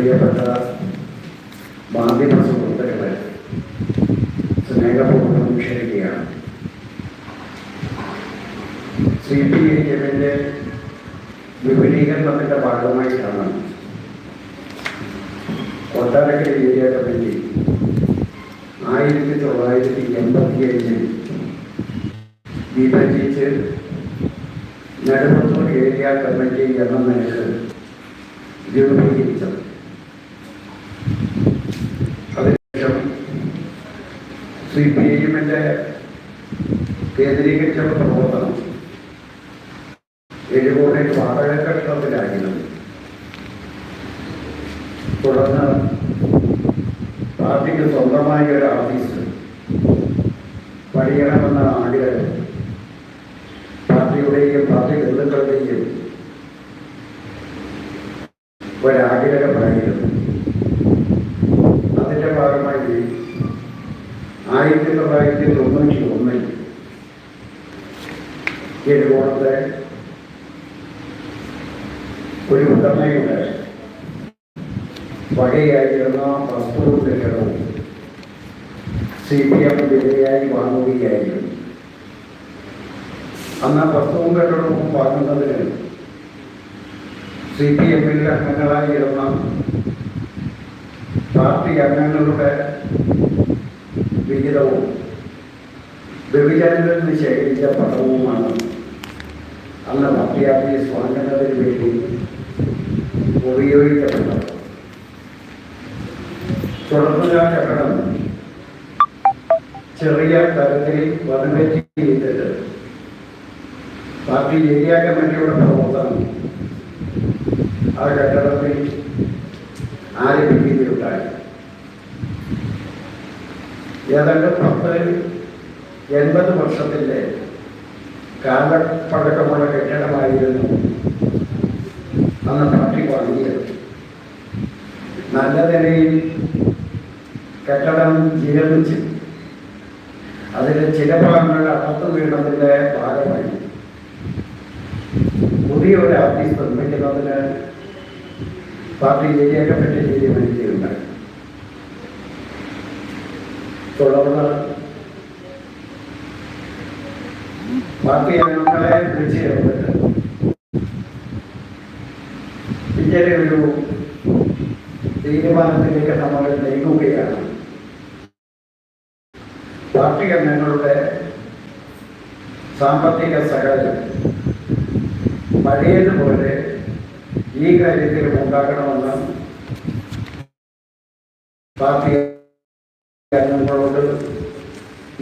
പ്രിയപ്പെട്ട മാധ്യമ സുഹൃത്തുക്കളെ സ്നേഹപൂർവം ക്ഷണിക്കുകയാണ് സി പി ഐ എമ്മിന്റെ വിപുലീകരണത്തിന്റെ ഭാഗമായിട്ടാണ് കൊട്ടാരക്കര ഏരിയ കമ്മിറ്റി ആയിരത്തി തൊള്ളായിരത്തി എൺപത്തി അഞ്ചിൽ വിഭജിച്ച് നെടുമ്പത്തൂർ ഏരിയ കമ്മിറ്റി എന്ന നിലയ്ക്ക് രൂപീകരിച്ചത് അതിനുശേഷം സി പി ഐ എമ്മിന്റെ കേന്ദ്രീകരിച്ച പ്രവർത്തനം എഴുകോണിൽ വാടക കെട്ടിടത്തിലായിരുന്നു. തുടർന്ന് പാർട്ടിക്ക് സ്വന്തമായ ഒരു ഓഫീസ് പണിയണമെന്ന ആഗ്രഹം പാർട്ടിയുടെയും പാർട്ടി ബന്ധുക്കളുടെയും ഒരാഗ്രഹമായിരുന്നു അതിന്റെ ഭാഗമായി ആയിരത്തി തൊള്ളായിരത്തി തൊണ്ണൂറ്റി ഒന്നിൽ എഴുകോണത്തെ ഒരു ഉടമയുടെ വകയായിരുന്ന വസ്തുവും കെട്ടിടവും സി പി എം വിലയായി വാങ്ങുകയായിരുന്നു അന്ന് വസ്തുവും കെട്ടിടവും വാങ്ങുന്നതിന് സി പി എമ്മിൽ അംഗങ്ങളായിരുന്ന പാർട്ടി അംഗങ്ങളുടെ വിഹിതവും വിഭജനങ്ങളിൽ നിന്ന് ശേഖരിച്ച പണവുമാണ് അന്ന് പാർട്ടി ഓഫീസ് വാങ്ങുന്നതിന് വേണ്ടി ഉപയോഗിക്കപ്പെട്ടത്. തുടർന്ന് ആ കെട്ടിടം ചെറിയ തരത്തിൽ വനവെറ്റി ചെയ്തിട്ട് പാർട്ടി ഏരിയ കമ്മിറ്റിയുടെ പ്രവർത്തനം ആ കെട്ടിടത്തിൽ ആരംഭിക്കുകയുണ്ടായി ഏതാണ്ട് പത്ത് എൺപത് വർഷത്തിന്റെ കാലപ്പഴക്കമുള്ള കെട്ടിടമായിരുന്നു അന്ന് പാർട്ടി വാങ്ങിയത്. നല്ല നിലയിൽ കെട്ടിടം ജീർണിച്ച് അതിന്റെ ചില ഭാഗങ്ങൾ അകത്തു വീണതിന്റെ ഭാഗമായി. പുതിയ ഒരു ആർട്ടിസ്റ്റ് നിർമ്മിക്കുന്നതിന് പാർട്ടി ഏരിയ കമ്മിറ്റി തീരുമാനിക്കുകയുണ്ടായി തുടർന്ന് പാർട്ടി അംഗങ്ങളെ വിളിച്ചു ചേർത്തിട്ട് ഇങ്ങനെ ഒരു തീരുമാനത്തിലേക്ക് നമ്മൾ നീങ്ങുകയാണ് പാർട്ടി അംഗങ്ങളുടെ സാമ്പത്തിക സഹായം പഴയതുപോലെ ഈ കാര്യത്തിൽ ഉണ്ടാക്കണമെന്ന് പാർട്ടി അംഗങ്ങളോട്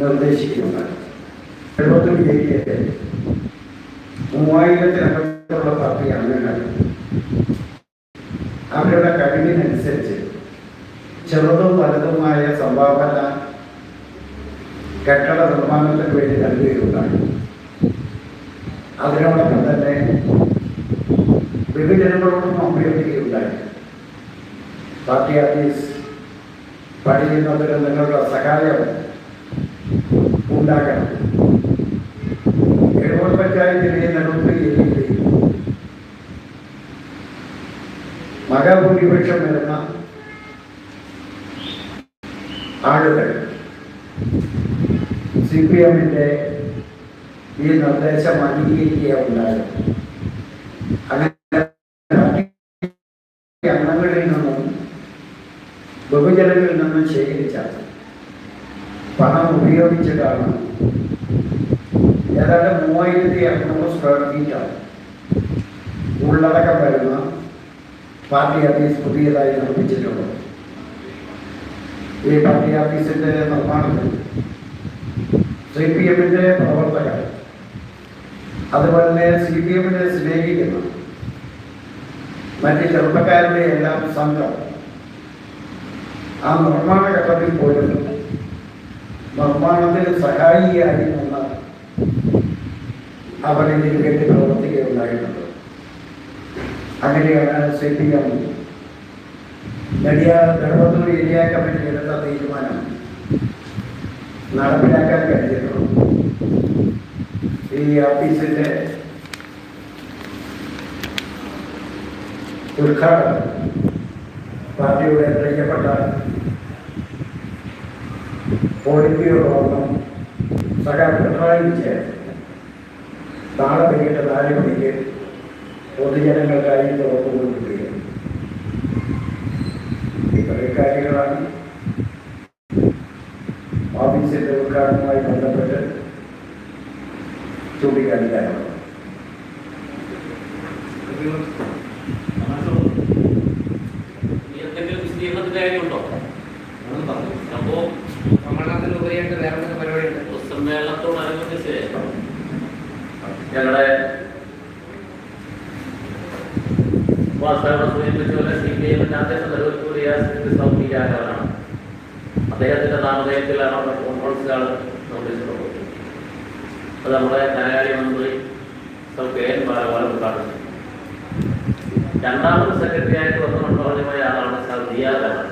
നിർദ്ദേശിക്കുന്നുണ്ട്. എഴുപത്തൊരു ഏരിയയിലെ മൂവായിരത്തിനകത്തുള്ള പാർട്ടി അംഗങ്ങൾ അവരുടെ കഴിവിനനുസരിച്ച് ചെറുതും വലുതുമായ സംഭാവന കെട്ടിട നിർമ്മാണത്തിന് വേണ്ടി നൽകുകയുണ്ടായി അതിനോടൊപ്പം തന്നെ വിഭജനങ്ങളോടും അഭ്യർത്ഥിക്കുകയുണ്ടായി പാർട്ടി ഓഫീസ് പണിയുന്നതിന് നിങ്ങളുടെ സഹായം ഉണ്ടാക്കണം എഴുപത് പഞ്ചായത്തിലെ ഏരിയയിൽ മഹാഭൂരിപക്ഷം വരുന്ന ആളുകൾ സി പി എമ്മിന്റെ ഈ നിർദ്ദേശം അംഗീകരിക്കുകയുണ്ടായത് അങ്ങനെ അംഗങ്ങളിൽ നിന്നും ബഹുജനങ്ങളിൽ നിന്നും ശേഖരിച്ച പണം ഉപയോഗിച്ചിട്ടാണ്. ഏതാണ്ട് മൂവായിരത്തി അറുന്നൂറ് സ്ക്വയർ ഫീറ്റാണ് ഉള്ളടക്കം വരുന്ന പാർട്ടി ഓഫീസ് പുതിയതായി നിർമ്മിച്ചിട്ടുള്ളത്. ഈ പാർട്ടി ഓഫീസിന്റെ നിർമ്മാണത്തിൽ സി പി എമ്മിന്റെ പ്രവർത്തകർ അതുപോലെ തന്നെ സി പി എമ്മിനെ സ്നേഹിക്കുന്നു. മറ്റ് ചെറുപ്പക്കാരുടെ എല്ലാം സംഘം ആ നിർമ്മാണ ഘട്ടത്തിൽ പോലും നിർമ്മാണത്തിന് സഹായിയായി നിന്ന് ഇതിന് വേണ്ടി പ്രവർത്തിക്കുകയുണ്ടായിട്ടുണ്ട് അങ്ങനെയാണ് സി പി എം നെടിയ ധർമ്മത്തൂർ ഏരിയ കമ്മിറ്റി എടുത്ത തീരുമാനം നടപ്പിലാക്കാൻ കഴിഞ്ഞിട്ടുള്ളൂ ഈ ഓഫീസിന്റെ ഉദ്ഘാടനം പാർട്ടിയുടെ പ്രിയപ്പെട്ട പോളിറ്റ് ബ്യൂറോ അംഗം സഖാ പിണറായി വിജയൻ നാളെ വൈകിട്ട് നാല് മണിക്ക് പൊതുജനങ്ങൾക്കായി തുറന്നു കൊടുക്കുകയാണ് ഇത്രയും കാര്യങ്ങളാണ് ഓഫീസിന്റെ ഉദ്ഘാടനവുമായി ബന്ധപ്പെട്ട് എന്തെങ്കിലും പരിപാടിയുണ്ട്? സമ്മേളനത്തോടനുബന്ധിച്ച് ഞങ്ങളുടെ വാസ്തവ സൂചിപ്പിച്ച പോലെ സി പി എമ്മിന്റെ അദ്ദേഹം നിലവിൽക്കൂടിയ സൗകര്യാകരാണ് അദ്ദേഹത്തിന്റെ നാമധേയത്തിലാണ് അവിടെ കോൺഫറൻസുകൾ നിർദ്ദേശിച്ചിട്ടുള്ളത് അത് നമ്മുടെ ധനകാര്യ മന്ത്രി സൗ കെ. എൻ. ബാലഗോപാൽ ഉദ്ഘാടനം. രണ്ടാമത് സെക്രട്ടറി ആയിട്ട് വന്നുകൊണ്ടുള്ള ആളാണ് സർ ദിയാദാണ്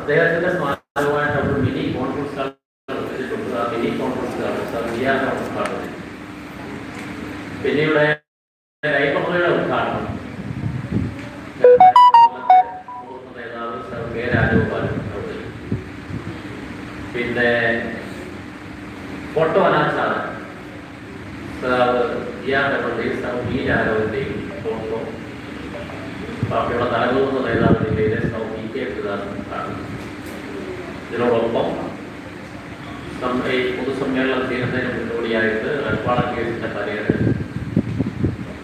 അദ്ദേഹത്തിന്റെ സ്മാരകമായിട്ട് അവർ മിനി കോൺഫറൻസ് ഹാൾ നിർമ്മിച്ചിട്ടുണ്ട്. ആ മിനി കോൺഫറൻസ് ഹാൾ സർ ദിയാദാണ് ഉദ്ഘാടനം ചെയ്തത്. റെഡ്പാള കേസിന്റെ പരിഗണന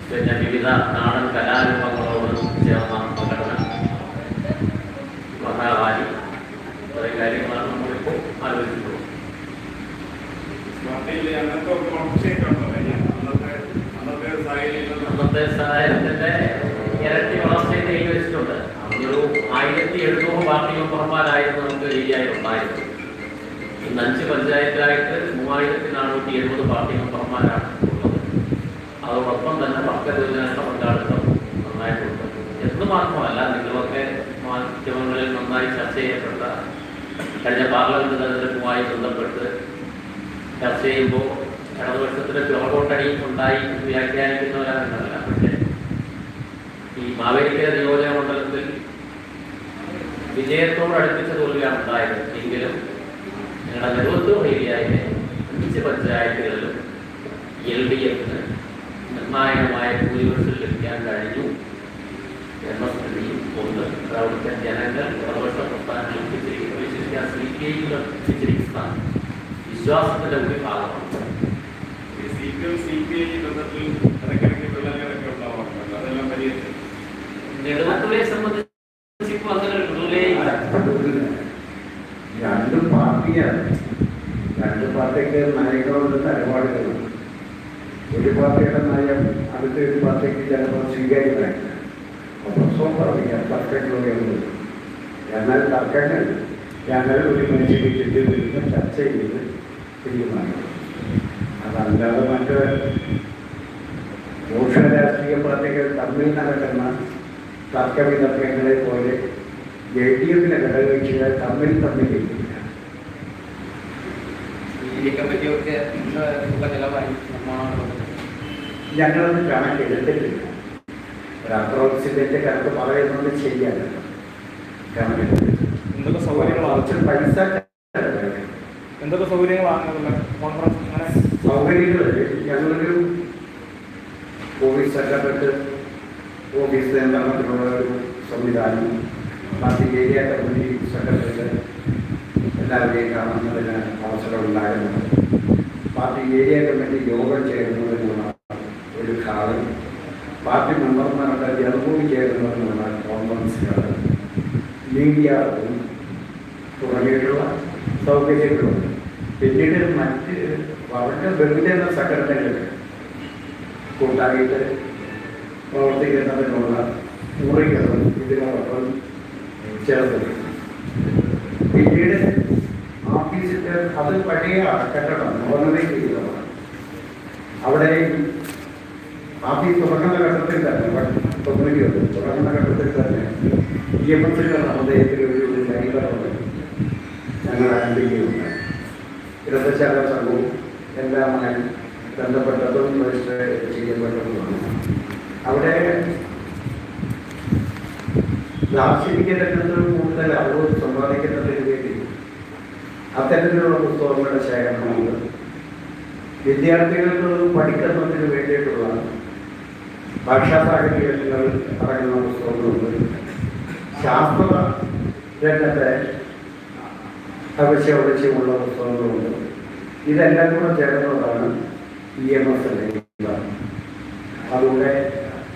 പിന്നെ വിവിധ നാടൻ കലാരൂപങ്ങളോട് ചേർന്ന സംഘടന മഹാവാരി കുറേ കാര്യങ്ങളാണ് നമ്മളിപ്പോൾ ഉണ്ടോ? അന്നത്തെ അന്നത്തെ സാഹചര്യം അന്നത്തെ സഹായത്തിന്റെ ഇരട്ടി വളർച്ചയെ കൈവച്ചിട്ടുണ്ട് ഒരു ആയിരത്തി എഴുന്നൂറ് പാർട്ടി മെമ്പർമാരായിരുന്നു നമുക്ക് ഏരിയയിൽ ഉണ്ടായിരുന്നത്. ഇന്ന് അഞ്ച് പഞ്ചായത്തായിട്ട് മൂവായിരത്തി നാനൂറ്റി എഴുപത് പാർട്ടി മെമ്പർമാരാണ് ഉള്ളത്. അതോടൊപ്പം തന്നെ പക്കജനങ്ങളുടെ പങ്കാളിത്തം നന്നായിട്ടുണ്ട് എന്ന് മാത്രമല്ല നിങ്ങളൊക്കെ മാധ്യമങ്ങളിൽ നന്നായി ചർച്ച ചെയ്യപ്പെട്ട കഴിഞ്ഞ പാർലമെന്റ് തെരഞ്ഞെടുപ്പുമായി ബന്ധപ്പെട്ട് ചർച്ച ചെയ്യുമ്പോൾ ഇടതുപക്ഷത്തിന് പിറകോട്ടടി ഉണ്ടായി വ്യാഖ്യാനിക്കുന്നവരാണെന്നല്ല പക്ഷേ ഈ മാവേലിക്കര നിയോജക മണ്ഡലത്തിൽ വിജയത്തോടടുപ്പിച്ച തോൽവിയാണ് ഉണ്ടായത്. എങ്കിലും ഞങ്ങളുടെ ഏരിയയിലെ അഞ്ച് പഞ്ചായത്തുകളിലും എൽ ഡി എഫിന് നിർണായകമായ ഭൂരിപക്ഷം ലഭിക്കാൻ കഴിഞ്ഞു. എന്ന സ്ഥിതിയും ഉണ്ട്. അവിടുത്തെ ജനങ്ങൾ ഇടതുപക്ഷ പ്രസ്ഥാനങ്ങൾ വിശ്വസിക്കാൻ സി പി ഐ വിശ്വാസത്തിന്റെ ഒരു ഭാഗമാണ് C P M C P I ബന്ധത്തിൽ ഇടയ്ക്കിടയ്ക്ക് വിള്ളലുകളൊക്കെ ഉണ്ടാവാറുണ്ട് അതെല്ലാം പരിഹരിച്ചു നെടുമക്കളെ സംബന്ധിച്ച് ഇപ്പോൾ അങ്ങനെ ഒരു വിള്ളലേ ഇല്ല. രണ്ടും പാർട്ടിയാണ് രണ്ട് പാർട്ടിക്ക് നയങ്ങളുണ്ട് നിലപാടുകളുണ്ട് ഒരു പാർട്ടിയുടെ നയം അടുത്ത ഒരു പാർട്ടിക്ക് ചിലപ്പോൾ സ്വീകാര്യമായില്ല അപ്പോൾ സ്വാഭാവികം തർക്കങ്ങളൊക്കെയുണ്ട് എന്നാൽ തർക്കങ്ങൾ ഞങ്ങൾ ഒരു മനുഷ്യർക്ക് ചുറ്റും നിന്ന് ചർച്ച ചെയ്ത് തീരുമാനിക്കും അതല്ലാതെ മറ്റ് രാഷ്ട്രീയ പാർട്ടികൾ തമ്മിൽ നടക്കുന്ന തർക്കവിതർക്കങ്ങളെ പോലെ ജെ ഡി എഫിലെ ഘടകകക്ഷികൾ തമ്മിൽ തമ്മിൽ കമ്മിറ്റിയൊക്കെ ഉള്ള നിലവായി നിർമ്മാണം ഞങ്ങളത് കണക്കെടുത്തിട്ടില്ല ഒരു അപ്രോക്സിഡന്റ് കണക്ക് പറയുന്നത് ശരിയല്ല. കണക്കെടുത്തിട്ടില്ല എന്തൊക്കെ സൗകര്യങ്ങളാണ് കുറച്ച് പൈസ ചെലവഴിക്കണം. എന്തൊക്കെ സൗകര്യങ്ങളാണ് ഉള്ളത് കോൺഫറൻസ് അങ്ങനെ സൗകര്യങ്ങൾ ഞങ്ങളൊരു ഓഫീസ് സെറ്റപ്പിട്ട് ഓഫീസ് നിയന്ത്രണത്തിലുള്ള ഒരു സംവിധാനം പാർട്ടി ഏരിയ കമ്മിറ്റി സെക്രട്ടറികൾ എല്ലാവരെയും പാർട്ടി ഏരിയ കമ്മിറ്റി യോഗം ചേരുന്നതിനുള്ള ഒരു കാലം പാർട്ടി മെമ്പർമാരുടെ ജനഭൂമി ചേരുന്നതിനുള്ള കോൺഫറൻസുകൾ മീഡിയ തുടങ്ങിയിട്ടുള്ള സൗകര്യങ്ങളുണ്ട് പിന്നീട് മറ്റ് വളരെ ബഹുജന സംഘടനകൾ കൂട്ടായിട്ട് പ്രവർത്തിക്കുന്നതിനുള്ള മുറികളും ഇതിനോടൊപ്പം ചേർത്തിട്ടുണ്ട്. പിന്നീട് ഓഫീസിന്റെ അത് പഴയ കെട്ടിടം നോർമലൈസ് ചെയ്തതാണ് അവിടെ ഓഫീസ് തുറക്കുന്ന ഘട്ടത്തിൽ തന്നെ തൊണ്ണൂറ്റിയൊന്ന് തുറക്കുന്ന ഘട്ടത്തിൽ തന്നെ ഇ എം എസിന്റെ ഹൃദയത്തിൽ ഒരു ലൈബ്രറി ഞങ്ങൾ ആരംഭിക്കുകയുണ്ട് ഇടതുശാല സംഘവും എല്ലാമായി ബന്ധപ്പെട്ടതും രജിസ്റ്റർ ചെയ്യപ്പെട്ടതുമാണ്. അവിടെ ദാർശനിക രംഗത്തിൽ കൂടുതൽ അറിവ് സമ്പാദിക്കുന്നതിന് വേണ്ടി അത്തരത്തിലുള്ള പുസ്തകങ്ങളുടെ ശേഖരണമുണ്ട് വിദ്യാർത്ഥികൾക്ക് പഠിക്കുന്നതിന് വേണ്ടിയിട്ടുള്ള ഭാഷാ സാഹിത്യങ്ങൾ പറയുന്ന പുസ്തകങ്ങളുണ്ട്. ശാസ്ത്ര രംഗത്തെ അവശ്യാവശ്യമുള്ള പുസ്തകങ്ങളുണ്ട്. ഇതെല്ലാം കൂടെ ചേർന്നതാണ് ഇ എം എസ് അതുകൊണ്ട്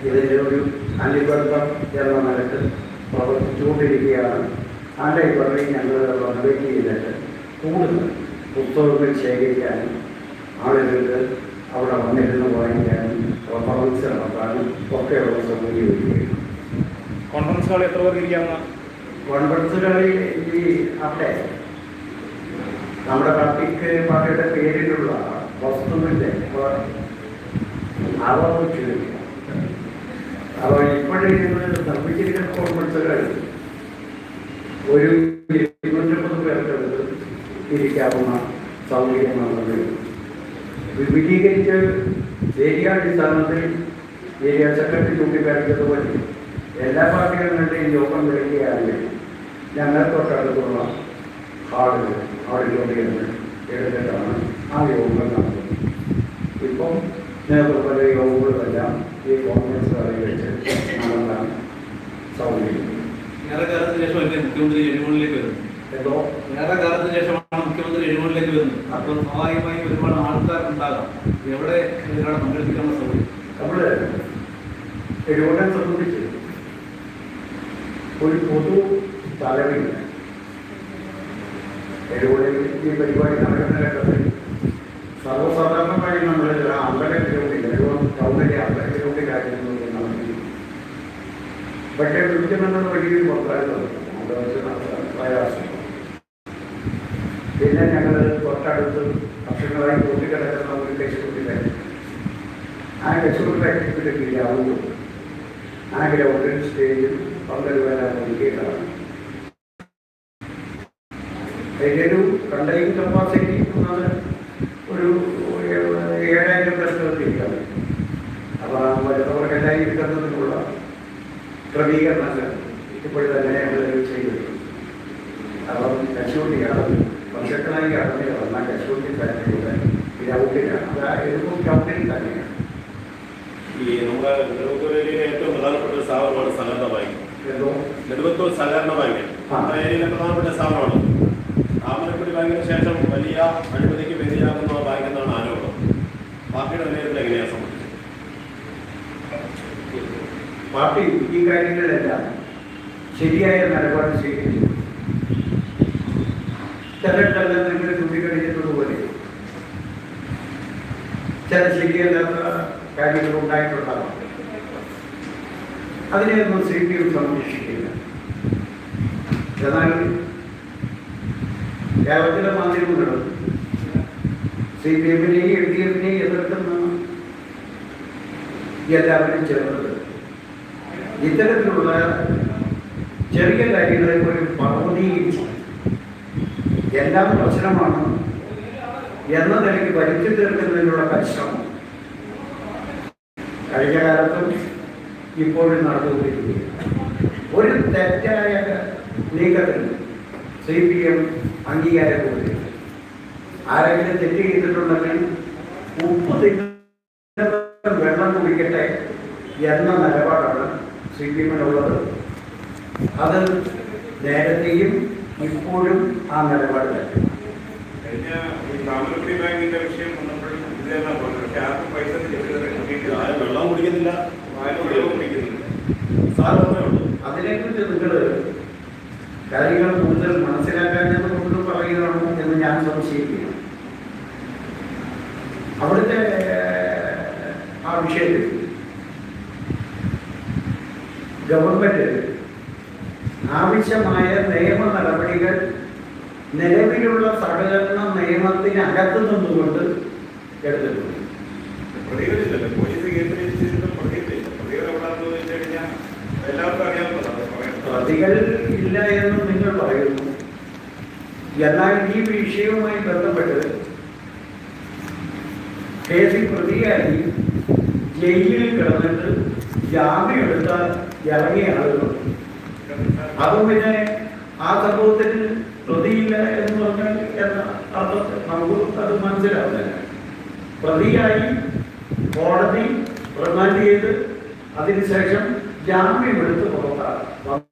ഇതിന്റെ ഒരു അനുബന്ധം എന്ന നിലയ്ക്ക് പ്രവർത്തിച്ചുകൊണ്ടിരിക്കുകയാണ്. ആ ലൈബ്രറി ഞങ്ങൾ റെനോവേറ്റ് ചെയ്തിട്ട് കൂടുതൽ പുസ്തകങ്ങൾ ശേഖരിക്കാനും ആളുകൾക്ക് അവിടെ വന്നിരുന്ന് വാങ്ങിക്കാനും റെഫറൻസ് നടത്താനും ഒക്കെയുള്ള സൗകര്യം ഒരുക്കുകയാണ് കോൺഫറൻസ് ഹാളിൽ എത്ര പേർക്ക് ഇരിക്കാവുന്ന കോൺഫറൻസുകളിൽ ഈ അവിടെ നമ്മുടെ പാർട്ടിക്ക് പാർട്ടിയുടെ പേരിലുള്ള വസ്തുവിന്റെ അളവ് ചുരുക്കുക അപ്പോൾ ഇപ്പോഴിരിക്കുന്ന നിർമ്മിച്ചിരിക്കുന്ന കോൺഫറൻസുകൾ ഒരു ഇരിക്കാവുന്ന സൗകര്യമാണുള്ളത്. വിപുലീകരിച്ച് ഏരിയ അടിസ്ഥാനത്തിൽ ഏരിയ സെക്രട്ടറി ചൂണ്ടിക്കാണിച്ചതുപോലെ എല്ലാ പാർട്ടികളുടെയും യോഗം വിളിക്കുകയാണെങ്കിൽ ഞങ്ങൾ തൊട്ടടുത്തുള്ള ഹാളുകൾ ഓഡിറ്റോറിയങ്ങൾ എടുത്തിട്ടാണ് ആ യോഗങ്ങൾ നടത്തുന്നത്. ഇപ്പം നേതൃത്വ യോഗങ്ങളെല്ലാം ഈ കോൺഗ്രസ് കളി വെച്ച് നടത്താൻ സൗകര്യം. ഏറെ കാലത്തിന് ശേഷമല്ലേ മുഖ്യമന്ത്രി എഴുമണിലേക്ക് വരുന്നത് എന്തോ ഏറെ കാലത്തിന് ശേഷമാണ് മുഖ്യമന്ത്രി എഴുപതിലേക്ക് വരുന്നത്. അപ്പോൾ സ്വാഭാവികമായി ഒരുപാട് ആൾക്കാർ ഉണ്ടാകാം എവിടെ ഇതിലാണ് പങ്കെടുപ്പിക്കാനുള്ള സൗകര്യം നമ്മൾ എഴുപതിനെ സംബന്ധിച്ച് ഒരു പൊതു തലവില്ല എഴുപതിൽ ഈ പരിപാടി നടക്കുന്ന ഘട്ടത്തിൽ സർവസാധാരണമായി നമ്മൾ അമ്പല അമ്പലത്തിലൂടെ ടൗണിലെ അമ്പല ഗ്രൗണ്ടിലായിരുന്നു നടത്തി. പക്ഷേ വിളിക്കുന്നത് വലിയൊരു നടത്താൻ പ്രയാസം പിന്നെ ഞങ്ങൾ തൊട്ടടുത്ത് വർഷങ്ങളായി കൂട്ടിക്കിടക്കുന്ന ഒരു കശുകുട്ടിലായിരുന്നു ആ കശുകുട്ടി ഫാക്ടറിയുടെ കീഴിലാവുന്നു ആ ഗ്രൗണ്ടിൽ സ്റ്റേജിൽ വരാൻ ഒരുക്കിയിട്ടാണ് അതിന്റെ ഒരു കണ്ടെയ്ൻ കപ്പാസിറ്റി എന്നത് ഒരു ഏഴായിരം ഇരിക്കാം അപ്പോൾ ആ വരുന്നവർക്കെല്ലാം ഇരിക്കുന്നതിനുള്ള ക്രമീകരണങ്ങൾ ഇപ്പോഴും തന്നെ ഞങ്ങൾ ചെയ്തിട്ടുണ്ട് അപ്പം കശുവണ്ടി കടന്നു വർഷങ്ങളായി കടന്നു കിടന്ന കശുവണ്ടി ഫാക്ടറിയുടെ ഗ്രൗണ്ടിലാണ് അത് എഴുപത് കമ്പനി തന്നെയാണ് ഈ നമ്മുടെ നെടുവത്തൂരിലെ ഏറ്റവും പ്രധാനപ്പെട്ട ഒരു സ്ഥാപനമാണ് സഹകരണ ബാങ്ക് നെടുവത്തൂർ സഹകരണ ബാങ്ക്. ആ. നമ്മുടെ ഏരിയയിലെ പ്രധാനപ്പെട്ട സ്ഥാപനമാണ്. താമരക്കുടി ബാങ്കിന് ശേഷം വലിയ അഴിമതിക്ക് വേദിയാകുന്ന ബാങ്ക് എന്നാണ് ആരോപണം. പാർട്ടിയുടെ വിലയിരുത്തൽ എങ്ങനെയാണ് സംബന്ധിച്ചത്? പാർട്ടി ഈ കാര്യങ്ങളിലെല്ലാം ശരിയായ നിലപാട് സ്വീകരിച്ചു. ചിലയിടത്തെല്ലാം നിങ്ങൾ ചൂണ്ടിക്കാണിച്ചതുപോലെ ചില ശരിയല്ലാത്ത കാര്യങ്ങൾ ഉണ്ടായിട്ടുണ്ടാകാം അതിനെയൊന്നും സി പി എം സംരക്ഷിക്കില്ല എന്നാൽ കേരളത്തിലെ മാധ്യമങ്ങൾ സി പി എമ്മിനെയും എൽ ഡി എഫിനെയും എതിർക്കുന്ന എല്ലാവരും ചേർന്നത് ഇത്തരത്തിലുള്ള ചെറിയ കാര്യങ്ങളെ പോലും പർവതീകരിച്ച് എല്ലാം പ്രശ്നമാണ് എന്ന നിലയ്ക്ക് വരുത്തി തീർക്കുന്നതിനുള്ള പരിശ്രമം കഴിഞ്ഞ കാലത്തും ഇപ്പോഴും നടന്നുകൊണ്ടിരിക്കുകയാണ്. ഒരു തെറ്റായ നീക്കത്തിന് സി പി എം അംഗീകാരം കൊടുത്തില്ല ആരെങ്കിലും തെറ്റ് ചെയ്തിട്ടുണ്ടെങ്കിൽ ഉപ്പ് തിന്ന വെള്ളം കുടിക്കട്ടെ എന്ന നിലപാടാണ് സി പി എമ്മിനുള്ളത്. അത് നേരത്തെയും ഇപ്പോഴും ആ നിലപാട് തന്നെ. കഴിഞ്ഞ ഈ താമരക്കുടി ബാങ്കിന്റെ വിഷയം വന്നപ്പോഴും ഇത് തന്നെ പറഞ്ഞു. പക്ഷെ ആർക്കും പൈസ ആരും വെള്ളം കുടിക്കുന്നില്ല. ആരും വെള്ളം കുടിക്കുന്നില്ല. സാധനമുണ്ട് അതിനെക്കുറിച്ച് നിങ്ങൾ കാര്യങ്ങൾ കൂടുതൽ മനസ്സിലാക്കാൻ കൊണ്ട് പറയുകയാണോ എന്ന് ഞാൻ സംശയിക്കുകയാണ്. അവിടുത്തെ ആ വിഷയത്തിൽ ഗവൺമെന്റ് ആവശ്യമായ നിയമ നടപടികൾ നിലവിലുള്ള സഹകരണ നിയമത്തിനകത്ത് നിന്നുകൊണ്ട് എടുത്തിട്ടുണ്ട്. എന്നാൽ ഈ വിഷയവുമായി ബന്ധപ്പെട്ട് കേസിൽ പ്രതിയായി ജയിലിൽ കിടന്നിട്ട് ജാമ്യം എടുത്ത ഇറങ്ങിയ ആളുകളുണ്ട് അതും പിന്നെ ആ സംഭവത്തിൽ പ്രതിയില്ല എന്ന് പറഞ്ഞാൽ എന്ന അർത്ഥത്തിൽ നമുക്ക് അത് മനസ്സിലാവുന്നില്ല. പ്രതിയായി കോടതി റിമാൻഡ് ചെയ്ത് അതിനുശേഷം ജാമ്യം എടുത്ത് പുറത്താണ്